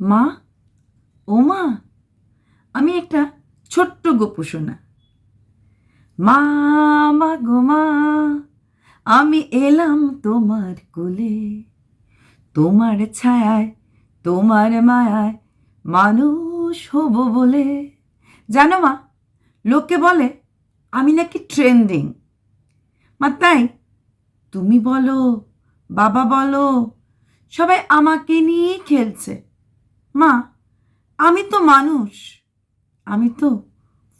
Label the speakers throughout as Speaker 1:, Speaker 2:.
Speaker 1: মা, ও মা, আমি একটা ছোট্ট গোপু শোনা। মা মা গো মা, আমি এলাম তোমার কোলে। তোমার ছায়ায়, তোমার মায়ায় মানুষ হব বলে। জানো মা, লোকে বলে, আমি নাকি ট্রেন্ডিং। মা, তাই? তুমি বলো, বাবা বলো, সবাই আমাকে নিয়েই খেলছে। মা, আমি তো মানুষ। আমি তো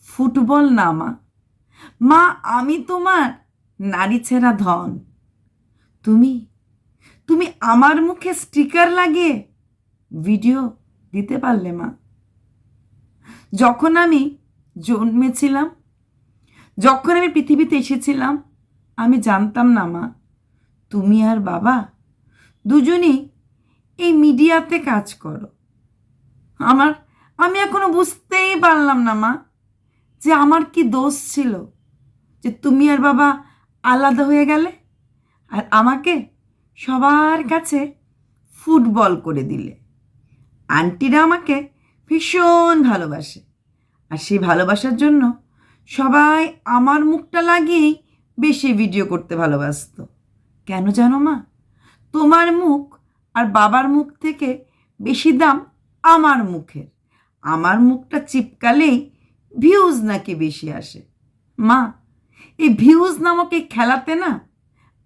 Speaker 1: ফুটবল না, মা। মা, আমি তোমার নারী ছেঁড়া ধন। তুমি তুমি আমার মুখে স্টিকার লাগিয়ে ভিডিও দিতে পারলে, মা। যখন আমি জন্মেছিলাম, যখন আমি পৃথিবীতে এসেছিলাম, আমি জানতাম না, মা, তুমি আর বাবা দুজনই এই মিডিয়াতে কাজ করো। আমার, আমি এখনও বুঝতেই পারলাম না, মা, যে আমার কি দোষ ছিল, যে তুমি আর বাবা আলাদা হয়ে গেলে আর আমাকে সবার কাছে ফুটবল করে দিলে। আন্টিরা আমাকে ভীষণ ভালোবাসে আর সেই ভালোবাসার জন্য সবাই আমার মুখটা লাগিয়েই বেশি ভিডিও করতে ভালোবাসতো। কেন জানো, মা? তোমার মুখ আর বাবার মুখ থেকে বেশি দাম আমার মুখের। আমার মুখটা চিপকালেই ভিউজ নাকি বেশি আসে। মা, এই ভিউজ নামক এই খেলাতে না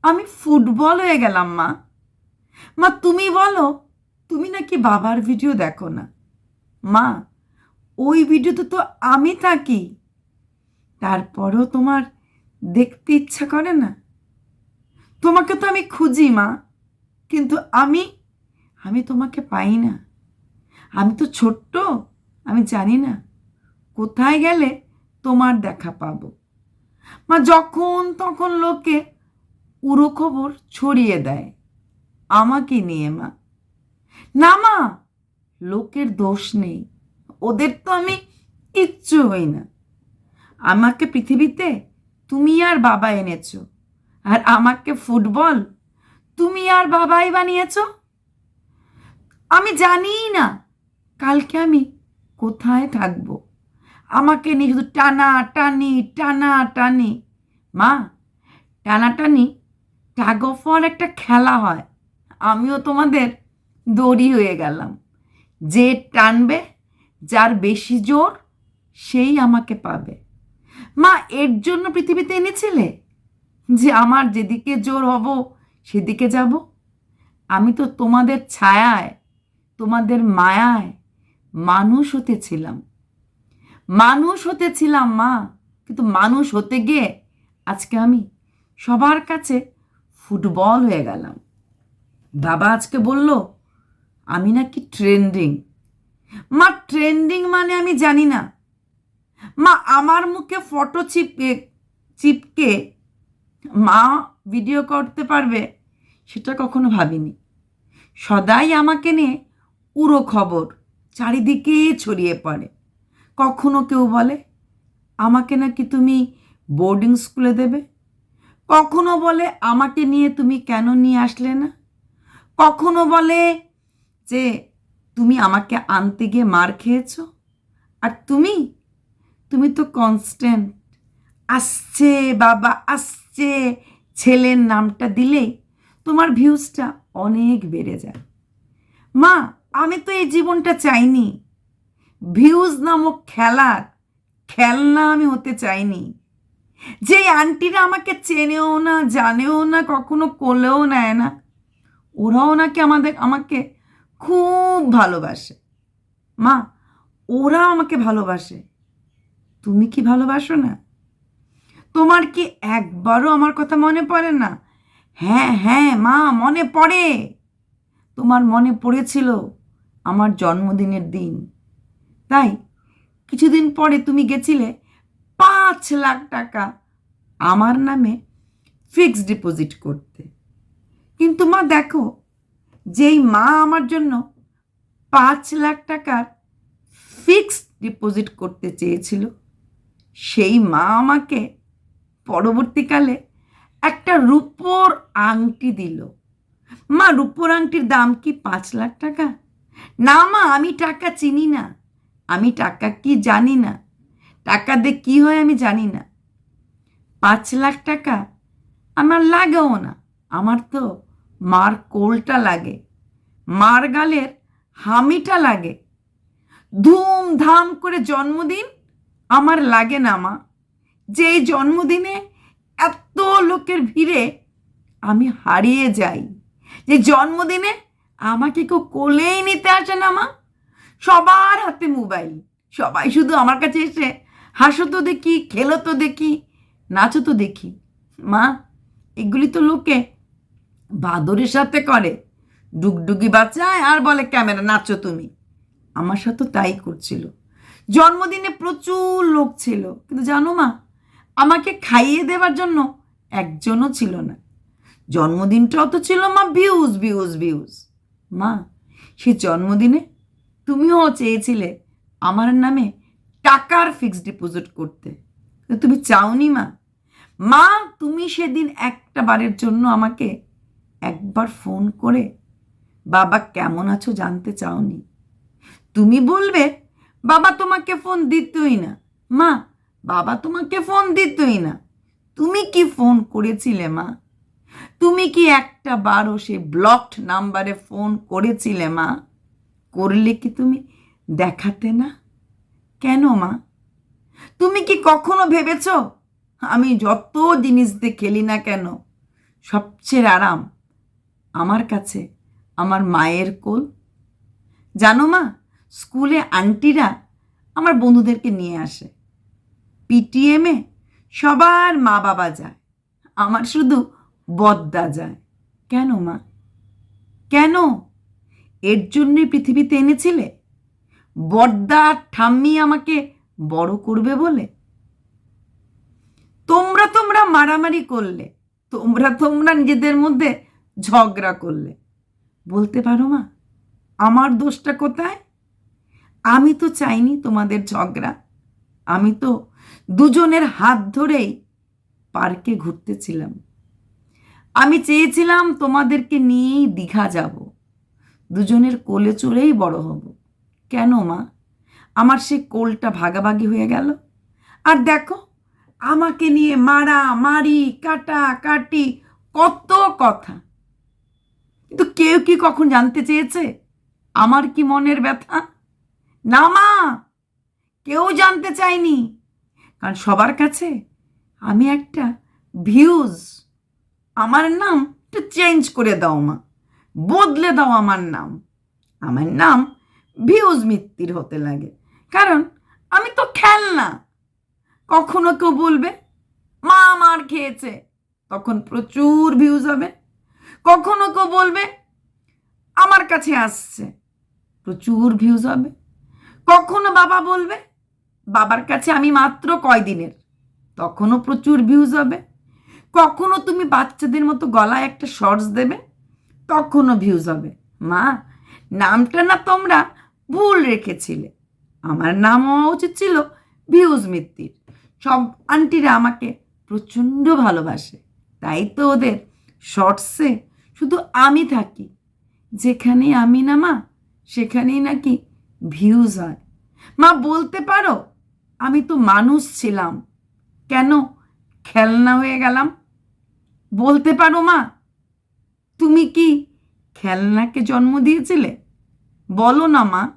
Speaker 1: আমি ফুটবল হয়ে গেলাম, মা। মা, তুমি বলো, তুমি নাকি বাবার ভিডিও দেখো না? মা, ওই ভিডিওতে তো আমি থাকি। তারপরেও তোমার দেখতে ইচ্ছা করে না? তোমাকে তো আমি খুঁজি, মা, কিন্তু আমি আমি তোমাকে পাই না। আমি তো ছোট্ট, আমি জানি না। কোথায় গেলে তোমার দেখা পাবো? মা যখন তখন লোকে উড়ো খবর ছড়িয়ে দেয়। আমাকে নিয়ে মা। না মা, লোকের দোষ নেই। ওদের তো আমি কিচ্ছু হই না। আমাকে পৃথিবীতে তুমি আর বাবা এনেছো। আর আমাকে ফুটবল তুমি আর বাবাই বানিয়েছ? আমি জানিই না কালকে আমি কোথায় থাকব? আমাকে নিয়ে শুধু টানা, টানি টানা, টানি। মা টানাটানি ট্যাগ অফ ওয়ার একটা খেলা হয়। আমিও তোমাদের দড়ি হয়ে গেলাম। যে টানবে, যার বেশি জোর, সেই আমাকে পাবে। মা, এর জন্য পৃথিবীতে এনেছিলে? যে আমার যেদিকে জোর হব, সেদিকে যাব? আমি তো তোমাদের ছায়ায়, তোমাদের মায়ায় মানুষ হতে ছিলাম। মানুষ হতেছিলাম মা। কিন্তু মানুষ হতে গিয়ে আজকে আমি সবার কাছে ফুটবল হয়ে গেলাম। বাবা আজকে বলল, আমি নাকি ট্রেন্ডিং? মা, ট্রেন্ডিং মানে আমি জানি না। মা, আমার মুখে ফটো চিপকে চিপকে মা ভিডিও করতে পারবে সেটা কখনো ভাবিনি। সদাই আমাকে নিয়ে উড়ো খবর। চারিদিকে ছড়িয়ে পড়ে। কখনো কেউ বলে, আমাকে নাকি তুমি বোর্ডিং স্কুলে দেবে? কখনো বলে, আমাকে নিয়ে তুমি কেন নিয়ে আসলে না? কখনো বলে যে, তুমি আমাকে আনতে গিয়ে মার খেয়েছো? আর তুমি? তুমি তো কনস্ট্যান্ট আসছে বাবা, আসছে। ছেলের নামটা দিলেই তোমার ভিউজটা অনেক বেড়ে যায়। মা আমি তো এই জীবনটা চাইনি। ভিউজ নামক খেলার খেলনা আমি হতে চাইনি। যে আন্টিরা আমাকে চেনেও না, জানেও না, কখনো কোলেও নেয় না, ওরাও নাকি আমাদের, আমাকে খুব ভালোবাসে। মা ওরা আমাকে ভালোবাসে। তুমি কি ভালোবাসো না? তোমার কি একবারও আমার কথা মনে পড়ে না? হ্যাঁ হ্যাঁ মা, মনে পড়ে। তোমার মনে পড়েছিল আমার জন্মদিনের দিন। তাই কিছুদিন পরে তুমি গেছিলে পাঁচ লাখ টাকা আমার নামে ফিক্সড ডিপোজিট করতে। কিন্তু মা, দেখো, যেই মা আমার জন্য পাঁচ লাখ টাকার ফিক্সড ডিপোজিট করতে চেয়েছিল, সেই মা আমাকে পরবর্তীকালে একটা রূপোর আংটি দিল। মা, রূপোর আংটির দাম কি পাঁচ লাখ টাকা? না মা, আমি টাকা চিনি না। আমি টাকা কি জানি না। টাকা দিয়ে কী হয় আমি জানি না। পাঁচ লাখ টাকা আমার লাগেও না। আমার তো মার কোলটা লাগে। মার গালের হামিটা লাগে। ধুমধাম করে জন্মদিন আমার লাগে না মা। যে জন্মদিনে এত লোকের ভিড়ে আমি হারিয়ে যাই। যে জন্মদিনে আমাকে কেউ কোলেই নিতে আসে না, মা। সবার হাতে মোবাইল। সবাই শুধু আমার কাছে এসে হাসো তো দেখি, খেলো তো দেখি, নাচো তো দেখি। মা, এগুলি তো লোকে বাদরের সাথে করে। ডুগডুগি বাচ্চায় আর বলে, ক্যামেরা, নাচো তুমি। আমার সাথে তাই করছিল। জন্মদিনে প্রচুর লোক ছিল। কিন্তু জানো মা, আমাকে খাইয়ে দেওয়ার জন্য একজনও ছিল না। জন্মদিনটাও তো ছিল মা, ভিউজ ভিউজ ভিউজ। মা, সে জন্মদিনে তুমিও চেয়েছিলে আমার নামে টাকার ফিক্সড ডিপোজিট করতে। তুমি চাওনি মা। মা, তুমি সেদিন একটা বারের জন্য আমাকে একবার ফোন করে, বাবা, কেমন আছো জানতে চাওনি? তুমি বলবে, বাবা, তোমাকে ফোন দিতই না। মা, বাবা, তোমাকে ফোন দিতই না। তুমি কি ফোন করেছিলে মা? তুমি কি একটা বারও সে ব্লকড নাম্বারে ফোন করেছিলে, মা? করলে কি তুমি দেখাতে না? কেন, মা? তুমি কি কখনো ভেবেছ আমি যত জিনিস দিয়ে খেলি না কেন, সবচেয়ে আরাম আমার কাছে, আমার মায়ের কোল? জানো, মা, স্কুলে আন্টিরা আমার বন্ধুদেরকে নিয়ে আসে। পিটিএমে সবার মা বাবা যায়। আমার শুধু বদ্দা যায়। কেন মা? কেন? এর জন্যে পৃথিবীতে এনেছিলে? বদ্দা আর ঠাম্মি আমাকে বড় করবে বলে? তোমরা তোমরা মারামারি করলে, তোমরা তোমরা নিজেদের মধ্যে ঝগড়া করলে। বলতে পারো মা, আমার দোষটা কোথায়? আমি তো চাইনি তোমাদের ঝগড়া। আমি তো দুজনের হাত ধরেই পার্কে ঘুরতেছিলাম। আমি চেয়েছিলাম তোমাদেরকে নিয়েই দীঘা যাব। দুজনের কোলে চড়েই বড় হব। কেন মা? আমার সে কোলটা ভাগাভাগি হয়ে গেল। আর দেখো, আমাকে নিয়ে মারা, মারি, কাটা, কাটি, কত কথা। কিন্তু কেউ কি কখন জানতে চেয়েছে? আমার কি মনের ব্যথা? না মা, কেউ জানতে চায়নি। কারণ সবার কাছে আমি একটা ভিউজ। আমার নাম একটু চেঞ্জ করে দাও মা। বদলে দাও আমার নাম। আমার নাম ভিউজ মিত্তির হতে লাগে। কারণ আমি তো খেলনা। কখনো কেউ বলবে, মা মার খেয়েছে। তখন প্রচুর ভিউজ হবে। কখনো কেউ বলবে, আমার কাছে আসছে। প্রচুর ভিউজ হবে। কখনো বাবা বলবে, বাবার কাছে আমি মাত্র কয়দিনের? তখনও প্রচুর ভিউজ হবে। কখনো তুমি বাচ্চাদের মতো গলায় একটা শর্টস দেবে? তখনও ভিউজ হবে। মা, নামটা না তোমরা ভুল রেখেছিলে। আমার নাম হওয়া উচিত ছিল ভিউজ মিত্তির। সব আন্টিরা আমাকে প্রচণ্ড ভালোবাসে। তাই তো ওদের শর্টসে শুধু আমি থাকি। যেখানে আমি না মা, সেখানেই নাকি ভিউজ হয়। মা, বলতে পারো, আমি তো মানুষ ছিলাম। কেন খেলনা হয়ে গেলাম? বলতে পারো মা। তুমি কি খেলনাকে জন্ম দিয়েছিলে? বলো না মা।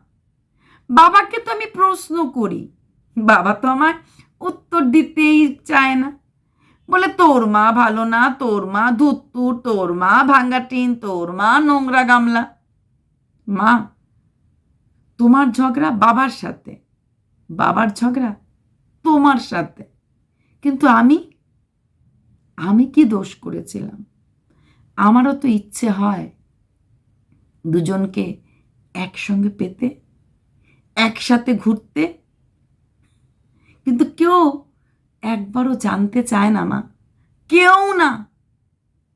Speaker 1: বাবাকে তো আমি প্রশ্ন করি। বাবা তো আমার উত্তর দিতেই চায় না। বলে, তোর মা ভালো না। তোর মা ধুত্তুর। তোর মা ভাঙ্গা টিন তোর মা নোংরা গামলা। মা, তোমার ঝগড়া বাবার সাথে। বাবার ঝগড়া তোমার সাথে। কিন্তু আমি আমি কি দোষ করেছিলাম? আমারও তো ইচ্ছে হয় দুজনকে একসঙ্গে পেতে, একসাথে ঘুরতে। কিন্তু কেউ একবারও জানতে চায় না মা। কেউ না।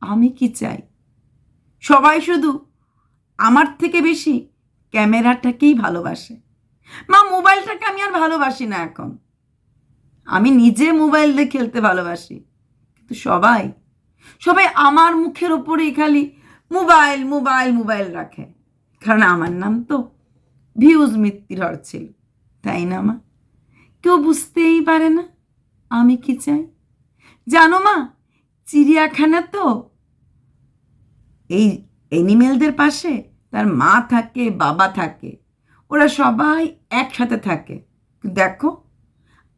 Speaker 1: আমি কি চাই? সবাই শুধু আমার থেকে বেশি ক্যামেরাটাকেই ভালোবাসে। মা, মোবাইলটাকে আমি আর ভালোবাসি না এখন। আমি নিজে মোবাইল দিয়ে খেলতে ভালোবাসি। কিন্তু সবাই সবাই আমার মুখের ওপরেই খালি মোবাইল মোবাইল মোবাইল রাখে। কারণ আমার নাম তো ভিউজ মৃত্যুর হর ছিল, তাই না মা? কেউ বুঝতেই পারে না আমি কি চাই? জানো মা, চিড়িয়াখানা তো এই অ্যানিমেলদের পাশে তার মা থাকে, বাবা থাকে, ওরা সবাই একসাথে থাকে। দেখো,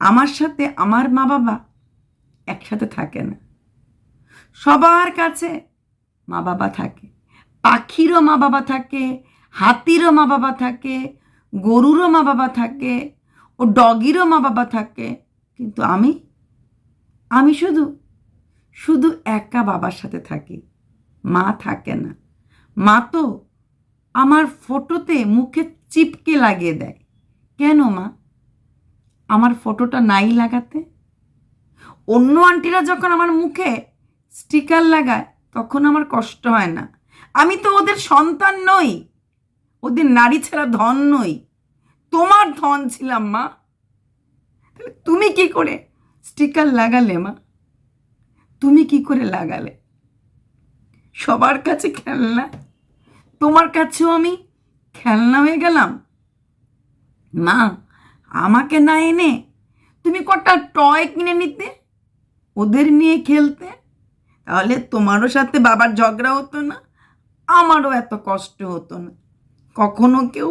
Speaker 1: আমার সাথে আমার মা বাবা একসাথে থাকে না। সবার কাছে মা বাবা থাকে, পাখিরও মা বাবা থাকে, হাতিরও মা বাবা থাকে, গরুরও মা বাবা থাকে ও ডগিরও মা বাবা থাকে। কিন্তু আমি আমি শুধু শুধু একা বাবার সাথে থাকি। মা থাকে না। মা তো আমার ফটোতে মুখে চিপকে লাগিয়ে দেয়। কেন মা? আমার ফটোটা নাই লাগাতে? অন্য আন্টিরা যখন আমার মুখে স্টিকার লাগায়, তখন আমার কষ্ট হয় না। আমি তো ওদের সন্তান নই, ওদের নারী ছাড়া ধন নই। তোমার ধন ছিলাম, মা। তাহলে তুমি কি করে স্টিকার লাগালে, মা? তুমি কি করে লাগালে? সবার কাছে খেলনা? তোমার কাছেও আমি খেলনা হয়ে গেলাম? মা, আমাকে না এনে তুমি কটা টয় কিনে নিতে? ওদের নিয়ে খেলতে? তাহলে তোমারও সাথে বাবার ঝগড়া হতো না? আমারও এত কষ্ট হতো না। কখনো কেউ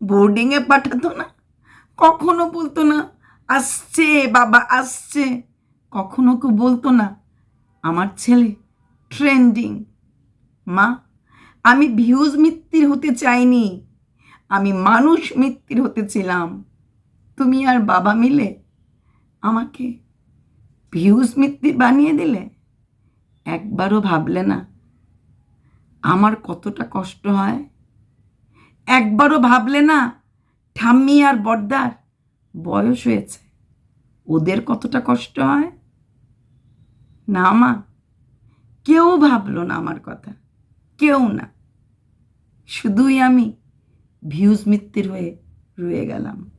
Speaker 1: বোর্ডিংয়ে পাঠাতো না? কখনো বলতো না, আসছে, বাবা আসছে। কখনো কেউ বলতো না, আমার ছেলে ট্রেন্ডিং মা, আমি ভিউজ মিত্তির হতে চাইনি। আমি মানুষ মিত্তির হতে ছিলাম। তুমি আর বাবা মিলে আমাকে ভিউজ মিত্তি বানিয়ে দিলে? একবারও ভাবলে না। আমার কতটা কষ্ট হয়? একবারও ভাবলে না, ঠাম্মি আর বর্দার বয়স হয়েছে। ওদের কতটা কষ্ট হয়? না মা, কেউ ভাবলো না আমার কথা। কেউ না। শুধুই আমি ভিউজ মিত্তির হয়ে রয়ে গেলাম।